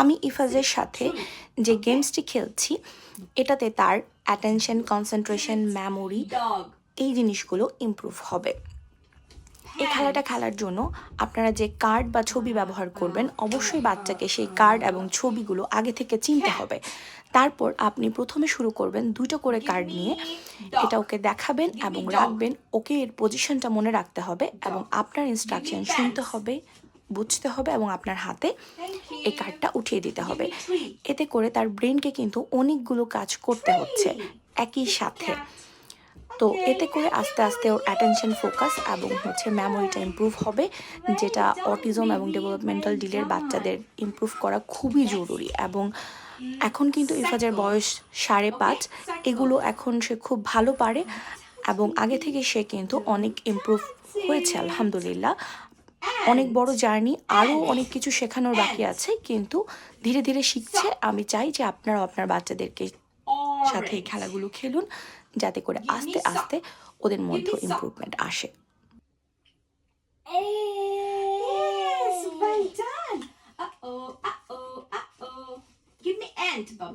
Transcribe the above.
আমি ইফাজের সাথে যে গেমসটি খেলছি এটাতে তার অ্যাটেনশন কনসেন্ট্রেশন মেমোরি এই জিনিসগুলো ইমপ্রুভ হবে। এই খেলাটা খেলার জন্য আপনারা যে কার্ড বা ছবি ব্যবহার করবেন অবশ্যই বাচ্চাকে সেই কার্ড এবং ছবিগুলো আগে থেকে চিনতে হবে। তারপর আপনি প্রথমে শুরু করবেন দুটো করে কার্ড নিয়ে। এটা ওকে দেখাবেন এবং রাখবেন। ওকে এর পজিশনটা মনে রাখতে হবে এবং আপনার ইনস্ট্রাকশন শুনতে হবে। বুঝতে হবে এবং আপনার হাতে এই কার্ডটা উঠিয়ে দিতে হবে। এতে করে তার ব্রেনকে কিন্তু অনেকগুলো কাজ করতে হচ্ছে একই সাথে। তো এতে করে আস্তে আস্তে ওর অ্যাটেনশন ফোকাস এবং হচ্ছে মেমোরিটা ইমপ্রুভ হবে যেটা অটিজম এবং ডেভেলপমেন্টাল ডিলের বাচ্চাদের ইমপ্রুভ করা খুবই জরুরি এবং এখন কিন্তু ইফাজের বয়স সাড়ে পাঁচ। এগুলো এখন সে খুব ভালো পারে এবং আগে থেকে সে কিন্তু অনেক ইমপ্রুভ হয়েছে আলহামদুলিল্লাহ। অনেক বড় জার্নি আরও অনেক কিছু শেখানোর বাকি আছে কিন্তু ধীরে ধীরে শিখছে আমি চাই যে আপনারাও আপনার বাচ্চাদেরকে সাথে এই খেলাগুলো খেলুন যাতে করে আস্তে আস্তে ওদের মধ্যেও ইম্প্রুভমেন্ট আসে Yes, well done. Uh oh, uh oh, uh oh. Give me ant, Baba.